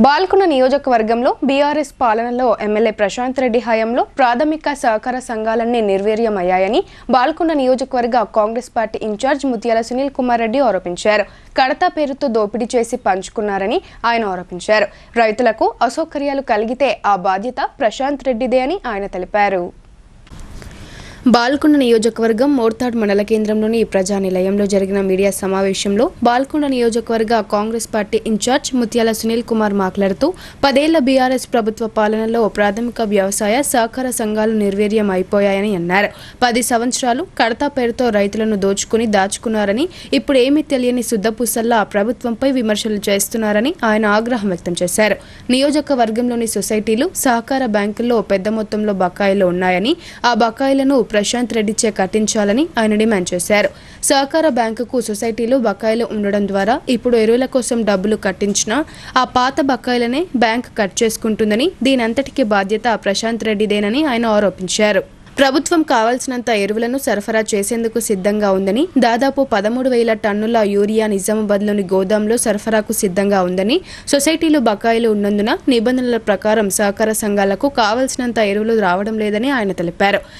బాల్కున నియోజకవర్గంలో బీఆర్ఎస్ పాలనలో ఎమ్మెల్యే ప్రశాంత్ రెడ్డి హయాంలో ప్రాథమిక సహకార సంఘాలన్నీ నిర్వీర్యమయ్యాయని బాల్కున నియోజకవర్గ కాంగ్రెస్ పార్టీ ఇన్ఛార్జ్ ముత్యాల సునీల్ కుమార్ రెడ్డి ఆరోపించారు. కడతా పేరుతో దోపిడీ చేసి పంచుకున్నారని ఆయన ఆరోపించారు. రైతులకు అసౌకర్యాలు కలిగితే ఆ బాధ్యత ప్రశాంత్ రెడ్డిదే అని ఆయన తెలిపారు. బాల్కొండ నియోజకవర్గం మోర్తాడ్ మండల కేంద్రంలోని ప్రజా నిలయంలో జరిగిన మీడియా సమావేశంలో బాల్కొండ నియోజకవర్గ కాంగ్రెస్ పార్టీ ఇన్ఛార్జ్ ముత్యాల సునీల్ కుమార్ మాట్లాడుతూ పదేళ్ళ బీఆర్ఎస్ ప్రభుత్వ పాలనలో ప్రాథమిక వ్యవసాయ సహకార సంఘాలు నిర్వీర్యం అయిపోయాయని అన్నారు. పది సంవత్సరాలు కడతా పేరుతో రైతులను దోచుకుని దాచుకున్నారని ఇప్పుడు ఏమీ తెలియని శుద్ధపూసల్లా ప్రభుత్వంపై విమర్శలు చేస్తున్నారని ఆయన ఆగ్రహం వ్యక్తం చేశారు. నియోజకవర్గంలోని సొసైటీలు సహకార బ్యాంకుల్లో పెద్ద మొత్తంలో బకాయిలు ఉన్నాయని ఆ బకాయిలను ప్రశాంత్ రెడ్డిచే కట్టించాలని ఆయన డిమాండ్ చేశారు. సహకార బ్యాంకుకు సొసైటీలు బకాయిలు ఉండడం ద్వారా ఇప్పుడు ఎరువుల కోసం డబ్బులు కట్టించినా ఆ పాత బకాయిలనే బ్యాంక్ కట్ చేసుకుంటుందని దీనంతటికీ బాధ్యత ప్రశాంత్ రెడ్డిదేనని ఆయన ఆరోపించారు. ప్రభుత్వం కావాల్సినంత ఎరువులను సరఫరా చేసేందుకు సిద్ధంగా ఉందని దాదాపు పదమూడు వేల టన్నుల యూరియా నిజామాబాద్లోని గోదాంలో సరఫరాకు సిద్ధంగా ఉందని సొసైటీలు బకాయిలు ఉన్నందున నిబంధనల ప్రకారం సహకార సంఘాలకు కావాల్సినంత ఎరువులు రావడం లేదని ఆయన తెలిపారు.